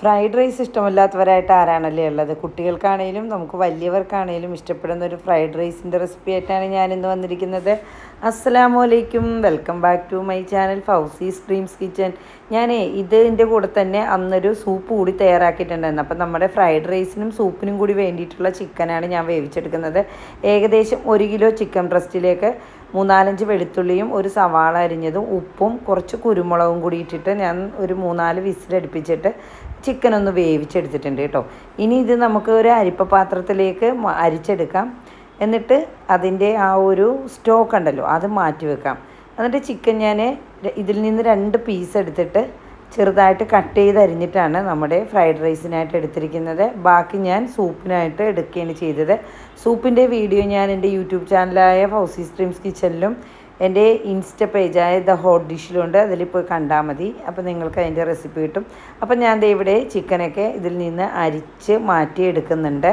Fried rice ഇഷ്ടമില്ലാത്തവരായിട്ട് ആരാണല്ലേ ഉള്ളത്? കുട്ടികൾക്കാണേലും നമുക്ക് വലിയവർക്കാണേലും ഇഷ്ടപ്പെടുന്ന ഒരു ഫ്രൈഡ് റൈസിന്റെ റെസിപ്പി ആയിട്ടാണ് ഞാൻ ഇന്ന് വന്നിരിക്കുന്നത്. അസ്സലാമു അലൈക്കും welcome back to my channel Fousi's dreams kitchen. ഞാൻ ഇതിന്റെ കൂടെ തന്നെ അന്നൊരു സൂപ്പ് കൂടി തയ്യാറാക്കിയിട്ടുണ്ടായിരുന്നു. അപ്പം നമ്മുടെ ഫ്രൈഡ് റൈസിനും സൂപ്പിനും കൂടി വേണ്ടിയിട്ടുള്ള ചിക്കനാണ് ഞാൻ വേവിച്ചെടുക്കുന്നത്. ഏകദേശം ഒരു കിലോ ചിക്കൻ ബ്രസ്റ്റിലേക്ക് മൂന്നാലഞ്ച് വെളുത്തുള്ളിയും ഒരു സവാള അരിഞ്ഞതും ഉപ്പും കുറച്ച് കുരുമുളകും കൂടി ഇട്ടിട്ട് ഞാൻ ഒരു മൂന്നാൽ വിസിലടുപ്പിച്ചിട്ട് ചിക്കൻ ഒന്ന് വേവിച്ചെടുത്തിട്ടുണ്ട് കേട്ടോ. ഇനി ഇത് നമുക്ക് ഒരു അരിപ്പ പാത്രത്തിലേക്ക് അരിച്ചെടുക്കാം. എന്നിട്ട് അതിന്റെ ആ ഒരു സ്റ്റോക്ക് ഉണ്ടല്ലോ അത് മാറ്റി വെക്കാം. എന്നിട്ട് ചിക്കൻ ഞാൻ ഇതിൽ നിന്ന് രണ്ട് പീസ് എടുത്തിട്ട് ചെറുതായിട്ട് കട്ട് ചെയ്ത് അരിഞ്ഞിട്ടാണ് നമ്മുടെ ഫ്രൈഡ് റൈസിനായിട്ട് എടുത്തിരിക്കുന്നത്. ബാക്കി ഞാൻ സൂപ്പിനായിട്ട് എടുക്കുകയാണ് ചെയ്തത്. സൂപ്പിന്റെ വീഡിയോ ഞാൻ എന്റെ യൂട്യൂബ് ചാനലായ ഫൗസി സ്ട്രീംസ് കിച്ചണിലും എന്റെ ഇൻസ്റ്റ പേജായ ദ ഹോട്ട് ഡിഷിലുണ്ട്. അതിൽ പോയി കണ്ടാൽ മതി. അപ്പോൾ നിങ്ങൾക്ക് അതിന്റെ റെസിപ്പി കിട്ടും. അപ്പോൾ ഞാൻ ഇവിടെ ചിക്കനൊക്കെ ഇതിൽ നിന്ന് അരിച്ച് മാറ്റി എടുക്കുന്നുണ്ട്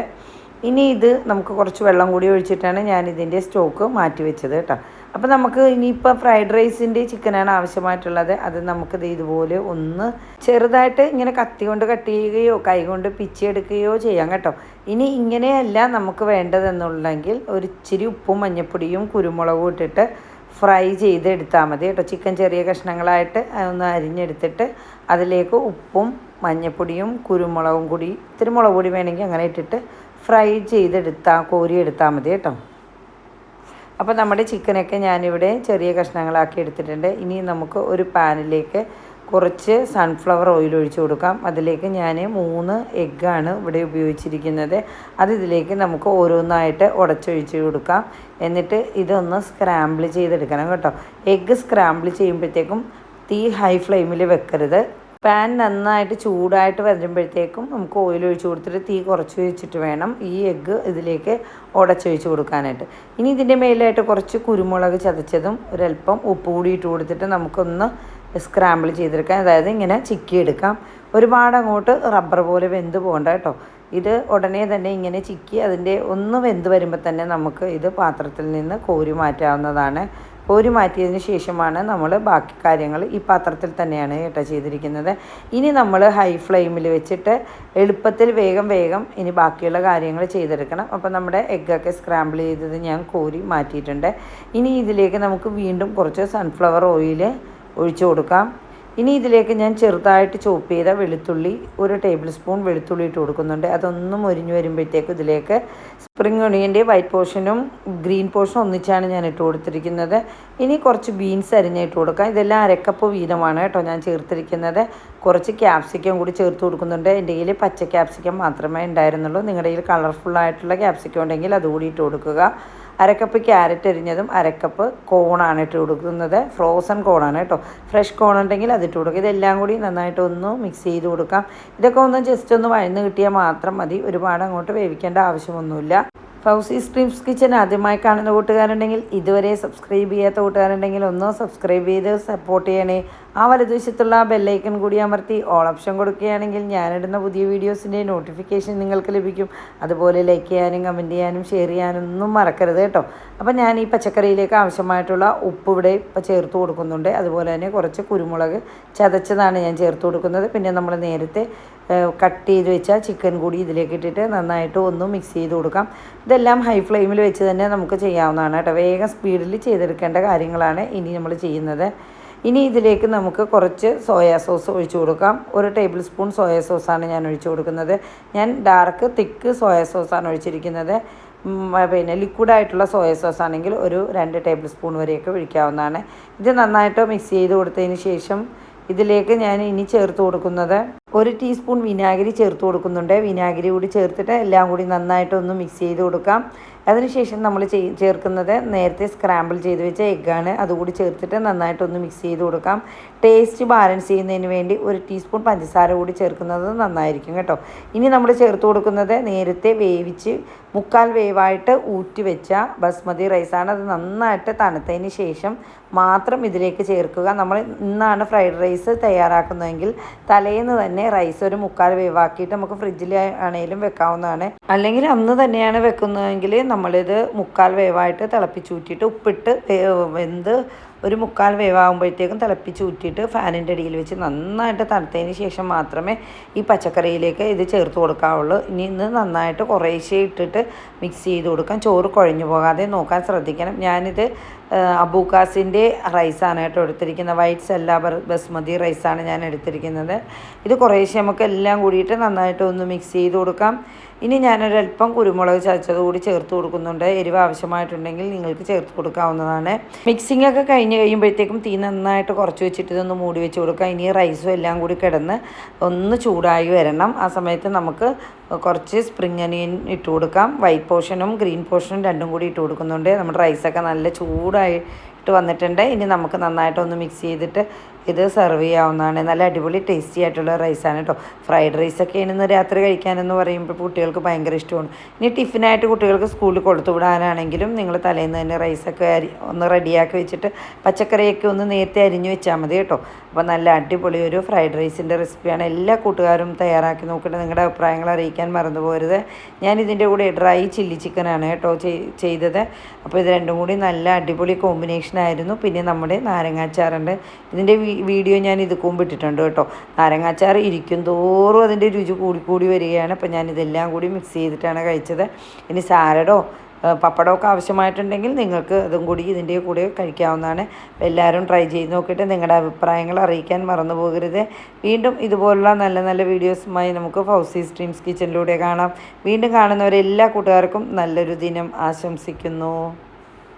ഇനി ഇത് നമുക്ക് കുറച്ച് വെള്ളം കൂടി ഒഴിച്ചിട്ടാണ് ഞാൻ ഇതിന്റെ സ്റ്റോക്ക് മാറ്റി വെച്ചത് കേട്ടോ. അപ്പോൾ നമുക്ക് ഇനിയിപ്പോൾ ഫ്രൈഡ് റൈസിന്റെ ചിക്കനാണ് ആവശ്യമായിട്ടുള്ളത്. അത് നമുക്കിത് ഇതുപോലെ ഒന്ന് ചെറുതായിട്ട് ഇങ്ങനെ കത്തി കൊണ്ട് കട്ട് ചെയ്യുകയോ കൈ കൊണ്ട് പിച്ചെടുക്കുകയോ ചെയ്യാം കേട്ടോ. ഇനി ഇങ്ങനെയല്ല നമുക്ക് വേണ്ടതെന്നുണ്ടെങ്കിൽ ഒരിച്ചിരി ഉപ്പും മഞ്ഞൾപ്പൊടിയും കുരുമുളകും ഇട്ടിട്ട് ഫ്രൈ ചെയ്തെടുത്താൽ മതി കേട്ടോ. ചിക്കൻ ചെറിയ കഷ്ണങ്ങളായിട്ട് ഒന്ന് അരിഞ്ഞെടുത്തിട്ട് അതിലേക്ക് ഉപ്പും മഞ്ഞൾപ്പൊടിയും കുരുമുളകും കൂടി ഇത്തിരി മുളക് പൊടി വേണമെങ്കിൽ അങ്ങനെ ഇട്ടിട്ട് ഫ്രൈ ചെയ്തെടുത്താൽ കോരി എടുത്താൽ മതി കേട്ടോ. അപ്പോൾ നമ്മുടെ ചിക്കനൊക്കെ ഞാനിവിടെ ചെറിയ കഷ്ണങ്ങളാക്കി എടുത്തിട്ടുണ്ട്. ഇനി നമുക്ക് ഒരു പാനിലേക്ക് കുറച്ച് സൺഫ്ലവർ ഓയിൽ ഒഴിച്ചു കൊടുക്കാം. അതിലേക്ക് ഞാൻ മൂന്ന് എഗ്ഗാണ് ഇവിടെ ഉപയോഗിച്ചിരിക്കുന്നത്. അത് ഇതിലേക്ക് നമുക്ക് ഓരോന്നായിട്ട് ഉടച്ചൊഴിച്ച് കൊടുക്കാം. എന്നിട്ട് ഇതൊന്ന് സ്ക്രാമ്പിൾ ചെയ്തെടുക്കണം കേട്ടോ. എഗ്ഗ് സ്ക്രാമ്പിൾ ചെയ്യുമ്പോഴത്തേക്കും തീ ഹൈ ഫ്ലെയിമിൽ വെക്കരുത്. പാൻ നന്നായിട്ട് ചൂടായിട്ട് വരുമ്പോഴത്തേക്കും നമുക്ക് ഓയിൽ ഒഴിച്ച് കൊടുത്തിട്ട് തീ കുറച്ച് വെച്ചിട്ട് വേണം ഈ എഗ്ഗ് ഇതിലേക്ക് ഉടച്ചൊഴിച്ച് കൊടുക്കാനായിട്ട്. ഇനി ഇതിന്റെ മേലായിട്ട് കുറച്ച് കുരുമുളക് ചതച്ചതും ഒരല്പം ഉപ്പ് കൂടി ഇട്ട് കൊടുത്തിട്ട് നമുക്കൊന്ന് സ്ക്രാമ്പിൾ ചെയ്തെടുക്കാം. അതായത് ഇങ്ങനെ ചിക്കി എടുക്കാം ഒരുപാട് അങ്ങോട്ട് റബ്ബർ പോലെ വെന്ത് പോകണ്ട കേട്ടോ. ഇത് ഉടനെ തന്നെ ഇങ്ങനെ ചിക്കി അതിന്റെ ഒന്ന് വെന്ത് വരുമ്പോൾ തന്നെ നമുക്ക് ഇത് പാത്രത്തിൽ നിന്ന് കോരി മാറ്റാവുന്നതാണ്. കോരി മാറ്റിയതിന് ശേഷമാണ് നമ്മൾ ബാക്കി കാര്യങ്ങൾ ഈ പാത്രത്തിൽ തന്നെയാണ് കേട്ടോ ചെയ്തിരിക്കുന്നത്. ഇനി നമ്മൾ ഹൈ ഫ്ലെയിമിൽ വെച്ചിട്ട് എളുപ്പത്തിൽ വേഗം വേഗം ഇനി ബാക്കിയുള്ള കാര്യങ്ങൾ ചെയ്തെടുക്കണം. അപ്പോൾ നമ്മുടെ എഗ്ഗൊക്കെ സ്ക്രാമ്പിൾ ചെയ്തത് ഞാൻ കോരി മാറ്റിയിട്ടുണ്ട്. ഇനി ഇതിലേക്ക് നമുക്ക് വീണ്ടും കുറച്ച് സൺഫ്ലവർ ഓയിൽ ഒഴിച്ചു കൊടുക്കാം. ഇനി ഇതിലേക്ക് ഞാൻ ചെറുതായിട്ട് ചോപ്പ് ചെയ്ത വെളുത്തുള്ളി ഒരു ടേബിൾ സ്പൂൺ വെളുത്തുള്ളി ഇട്ട് കൊടുക്കുന്നുണ്ട്. അതൊന്നും ഒരിഞ്ഞു വരുമ്പോഴത്തേക്കും ഇതിലേക്ക് സ്പ്രിംഗ് ഒണിയന്റെ വൈറ്റ് പോർഷനും ഗ്രീൻ പോർഷനും ഒന്നിച്ചാണ് ഞാൻ ഇട്ട് കൊടുത്തിരിക്കുന്നത്. ഇനി കുറച്ച് ബീൻസ് അരിഞ്ഞിട്ട് കൊടുക്കാം. ഇതെല്ലാം അരക്കപ്പ് വീതമാണ് കേട്ടോ ഞാൻ ചേർത്തിരിക്കുന്നത്. കുറച്ച് ക്യാപ്സിക്കം കൂടി ചേർത്ത് കൊടുക്കുന്നുണ്ട്. എന്റെ കയ്യിൽ പച്ച ക്യാപ്സിക്കം മാത്രമേ ഉണ്ടായിരുന്നുള്ളൂ. നിങ്ങളുടെ കയ്യിൽ കളർഫുള്ളായിട്ടുള്ള ക്യാപ്സിക്കം ഉണ്ടെങ്കിൽ അതുകൂടി ഇട്ട് കൊടുക്കുക. അരക്കപ്പ് ക്യാരറ്റ് അരിഞ്ഞതും അരക്കപ്പ് കോണാണ് ഇട്ട് കൊടുക്കുന്നത്. ഫ്രോസൺ കോണാണ് കേട്ടോ. ഫ്രഷ് കോൺ ഉണ്ടെങ്കിൽ അതിട്ട് കൊടുക്കുക. ഇതെല്ലാം കൂടി നന്നായിട്ട് ഒന്ന് മിക്സ് ചെയ്ത് കൊടുക്കാം. ഇതൊക്കെ ഒന്ന് ജസ്റ്റ് ഒന്ന് വഴന്ന് കിട്ടിയാൽ മാത്രം മതി. ഒരുപാട് അങ്ങോട്ട് വേവിക്കേണ്ട ആവശ്യമൊന്നുമില്ല. ഫൗസി സ്ട്രീംസ് കിച്ചൻ ആദ്യമായി കാണുന്ന കൂട്ടുകാരുണ്ടെങ്കിൽ ഇതുവരെ സബ്സ്ക്രൈബ് ചെയ്യാത്ത കൂട്ടുകാരുണ്ടെങ്കിൽ ഒന്ന് സബ്സ്ക്രൈബ് ചെയ്ത് സപ്പോർട്ട് ചെയ്യണേ. ആ വലതുവശത്തുള്ള ബെല്ലൈക്കൺ കൂടി അമർത്തി ഓൾ ഓപ്ഷൻ കൊടുക്കുകയാണെങ്കിൽ ഞാനിടുന്ന പുതിയ വീഡിയോസിന്റെ നോട്ടിഫിക്കേഷൻ നിങ്ങൾക്ക് ലഭിക്കും. അതുപോലെ ലൈക്ക് ചെയ്യാനും കമന്റ് ചെയ്യാനും ഷെയർ ചെയ്യാനും ഒന്നും മറക്കരുത് കേട്ടോ. അപ്പോൾ ഞാൻ ഈ പച്ചക്കറിയിലേക്ക് ആവശ്യമായിട്ടുള്ള ഉപ്പ് ഇവിടെ ഇപ്പോൾ ചേർത്ത് കൊടുക്കുന്നുണ്ട്. അതുപോലെ തന്നെ കുറച്ച് കുരുമുളക് ചതച്ചതാണ് ഞാൻ ചേർത്ത് കൊടുക്കുന്നത്. പിന്നെ നമ്മൾ നേരത്തെ കട്ട് ചെയ്ത് വെച്ച ചിക്കൻ കൂടി ഇതിലേക്ക് ഇട്ടിട്ട് നന്നായിട്ട് ഒന്ന് മിക്സ് ചെയ്ത് കൊടുക്കാം. ഇതെല്ലാം ഹൈ ഫ്ലെയിമിൽ വെച്ച് തന്നെ നമുക്ക് ചെയ്യാവുന്നതാണ് കേട്ടോ. വേഗം സ്പീഡിൽ ചെയ്തെടുക്കേണ്ട കാര്യങ്ങളാണ് ഇനി നമ്മൾ ചെയ്യുന്നത്. ഇനി ഇതിലേക്ക് നമുക്ക് കുറച്ച് സോയാ സോസ് ഒഴിച്ചു കൊടുക്കാം. ഒരു ടേബിൾ സ്പൂൺ സോയാ സോസാണ് ഞാൻ ഒഴിച്ചു കൊടുക്കുന്നത്. ഞാൻ ഡാർക്ക് തിക്ക് സോയാ സോസാണ് ഒഴിച്ചിരിക്കുന്നത്. പിന്നെ ലിക്വിഡായിട്ടുള്ള സോയ സോസ് ആണെങ്കിൽ ഒരു രണ്ട് ടേബിൾ സ്പൂൺ വരെയൊക്കെ ഒഴിക്കാവുന്നതാണ്. ഇത് നന്നായിട്ട് മിക്സ് ചെയ്ത് കൊടുത്തതിന് ശേഷം ഇതിലേക്ക് ഞാൻ ഇനി ചേർത്ത് കൊടുക്കുന്നത് ഒരു ടീസ്പൂൺ വിനാഗിരി ചേർത്ത് കൊടുക്കുന്നുണ്ട്. വിനാഗിരി കൂടി ചേർത്തിട്ട് എല്ലാം കൂടി നന്നായിട്ടൊന്ന് മിക്സ് ചെയ്ത് കൊടുക്കാം. അതിനുശേഷം നമ്മൾ ചേർക്കുന്നത് നേരത്തെ സ്ക്രാമ്പിൾ ചെയ്ത് വെച്ച എഗ്ഗാണ് അതുകൂടി ചേർത്തിട്ട് നന്നായിട്ടൊന്ന് മിക്സ് ചെയ്ത് കൊടുക്കാം. ടേസ്റ്റ് ബാലൻസ് ചെയ്യുന്നതിന് വേണ്ടി ഒരു ടീസ്പൂൺ പഞ്ചസാര കൂടി ചേർക്കുന്നത് നന്നായിരിക്കും കേട്ടോ. ഇനി നമ്മൾ ചേർത്ത് കൊടുക്കുന്നത് നേരത്തെ വേവിച്ച് മുക്കാൽ വേവായിട്ട് ഊറ്റി വെച്ച ബസ്മതി റൈസാണ് അത് നന്നായിട്ട് തണുത്തതിന് ശേഷം മാത്രം ഇതിലേക്ക് ചേർക്കുക. നമ്മൾ ഇന്നാണ് ഫ്രൈഡ് റൈസ് തയ്യാറാക്കുന്നതെങ്കിൽ തലേന്ന് തന്നെ റൈസ് ഒരു മുക്കാൽ വേവാക്കിയിട്ട് നമുക്ക് ഫ്രിഡ്ജിൽ ആണെങ്കിലും വെക്കാവുന്നതാണ്. അല്ലെങ്കിൽ അന്ന് തന്നെയാണ് വെക്കുന്നതെങ്കിൽ നമ്മളിത് മുക്കാൽ വേവായിട്ട് തിളപ്പിച്ചൂറ്റിയിട്ട് ഉപ്പിട്ട് വെന്ത് ഒരു മുക്കാൽ വേവാകുമ്പോഴത്തേക്കും തിളപ്പിച്ച് ഊറ്റിയിട്ട് ഫാനിന്റെ അടിയിൽ വെച്ച് നന്നായിട്ട് തണുത്തതിന് ശേഷം മാത്രമേ ഈ പച്ചക്കറിയിലേക്ക് ഇത് ചേർത്ത് കൊടുക്കാവുള്ളൂ. ഇനി ഇന്ന് നന്നായിട്ട് കുറേശ്ശെ ഇട്ടിട്ട് മിക്സ് ചെയ്ത് കൊടുക്കാം. ചോറ് കുഴഞ്ഞു പോകാതെ നോക്കാൻ ശ്രദ്ധിക്കണം. ഞാനിത് അബൂക്കാസിന്റെ റൈസാണ് കേട്ടോ എടുത്തിരിക്കുന്നത്. വൈറ്റ് സെല്ല ബസ്മതി റൈസാണ് ഞാൻ എടുത്തിരിക്കുന്നത്. ഇത് കുറേശ്ശെ നമുക്ക് എല്ലാം കൂടിയിട്ട് നന്നായിട്ട് ഒന്ന് മിക്സ് ചെയ്ത് കൊടുക്കാം. ഇനി ഞാനൊരല്പം കുരുമുളക് ചതച്ചത് കൂടി ചേർത്ത് കൊടുക്കുന്നുണ്ട്. എരിവ് ആവശ്യമായിട്ടുണ്ടെങ്കിൽ നിങ്ങൾക്ക് ചേർത്ത് കൊടുക്കാവുന്നതാണ്. മിക്സിംഗ് ഒക്കെ കഴിഞ്ഞ് കഴിയുമ്പോഴത്തേക്കും തീ നന്നായിട്ട് കുറച്ച് വെച്ചിട്ട് ഇതൊന്ന് മൂടി വെച്ച് കൊടുക്കാം. ഇനി റൈസും എല്ലാം കൂടി കിടന്ന് ഒന്ന് ചൂടായി വരണം. ആ സമയത്ത് നമുക്ക് കുറച്ച് സ്പ്രിങ് അനിയൻ ഇട്ട് കൊടുക്കാം. വൈറ്റ് പോർഷനും ഗ്രീൻ പോർഷനും രണ്ടും കൂടി ഇട്ട് കൊടുക്കുന്നുണ്ട്. നമ്മുടെ റൈസൊക്കെ നല്ല ചൂടായിട്ട് വന്നിട്ടുണ്ട്. ഇനി നമുക്ക് നന്നായിട്ടൊന്ന് മിക്സ് ചെയ്തിട്ട് ഇത് സെർവ് ചെയ്യാവുന്നതാണ്. നല്ല അടിപൊളി ടേസ്റ്റി ആയിട്ടുള്ള റൈസാണ് കേട്ടോ ഫ്രൈഡ് റൈസ് റൈസൊക്കെയാണ് ഇന്ന് രാത്രി കഴിക്കാനെന്ന് പറയുമ്പോൾ കുട്ടികൾക്ക് ഭയങ്കര ഇഷ്ടമാണ്. ഇനി ടിഫിനായിട്ട് കുട്ടികൾക്ക് സ്കൂളിൽ കൊടുത്തു വിടാനാണെങ്കിലും നിങ്ങൾ തലേന്ന് തന്നെ റൈസൊക്കെ അരി ഒന്ന് റെഡിയാക്കി വെച്ചിട്ട് പച്ചക്കറിയൊക്കെ ഒന്ന് നേരത്തെ അരിഞ്ഞു വെച്ചാൽ മതി കേട്ടോ അപ്പോൾ നല്ല അടിപൊളി ഒരു ഫ്രൈഡ് റൈസിന്റെ റെസിപ്പിയാണ് എല്ലാ കൂട്ടുകാരും തയ്യാറാക്കി നോക്കിയിട്ട് നിങ്ങളുടെ അഭിപ്രായങ്ങൾ അറിയിക്കാൻ മറന്നു പോകരുത്. ഞാൻ ഇതിന്റെ കൂടെ ഡ്രൈ ചില്ലി ചിക്കനാണ് കേട്ടോ ചെയ്തത്. അപ്പോൾ ഇത് രണ്ടും കൂടി നല്ല അടിപൊളി കോമ്പിനേഷൻ ആയിരുന്നു. പിന്നെ നമ്മുടെ നാരങ്ങാച്ചാറുണ്ട് ഇതിന്റെ വീഡിയോ ഞാൻ ഇത് കുമ്പിട്ടിട്ടുണ്ട് കേട്ടോ. നാരങ്ങാച്ചാർ ഇരിക്കും തോറും അതിന്റെ രുചി കൂടി കൂടി വരികയാണ്. അപ്പോൾ ഞാൻ ഇതെല്ലാം കൂടി മിക്സ് ചെയ്തിട്ടാണ് കഴിച്ചത്. ഇനി സാലഡോ പപ്പടമൊക്കെ ആവശ്യമായിട്ടുണ്ടെങ്കിൽ നിങ്ങൾക്ക് അതും കൂടി ഇതിന്റെ കൂടെ കഴിക്കാവുന്നതാണ്. എല്ലാവരും ട്രൈ ചെയ്ത് നോക്കിയിട്ട് നിങ്ങളുടെ അഭിപ്രായങ്ങൾ അറിയിക്കാൻ മറന്നു പോകരുത്. വീണ്ടും ഇതുപോലുള്ള നല്ല നല്ല വീഡിയോസുമായി നമുക്ക് ഫൗസി സ്ട്രീംസ് കിച്ചണിലൂടെ കാണാം. വീണ്ടും കാണുന്നവരെല്ലാ കൂട്ടുകാർക്കും നല്ലൊരു ദിനം ആശംസിക്കുന്നു.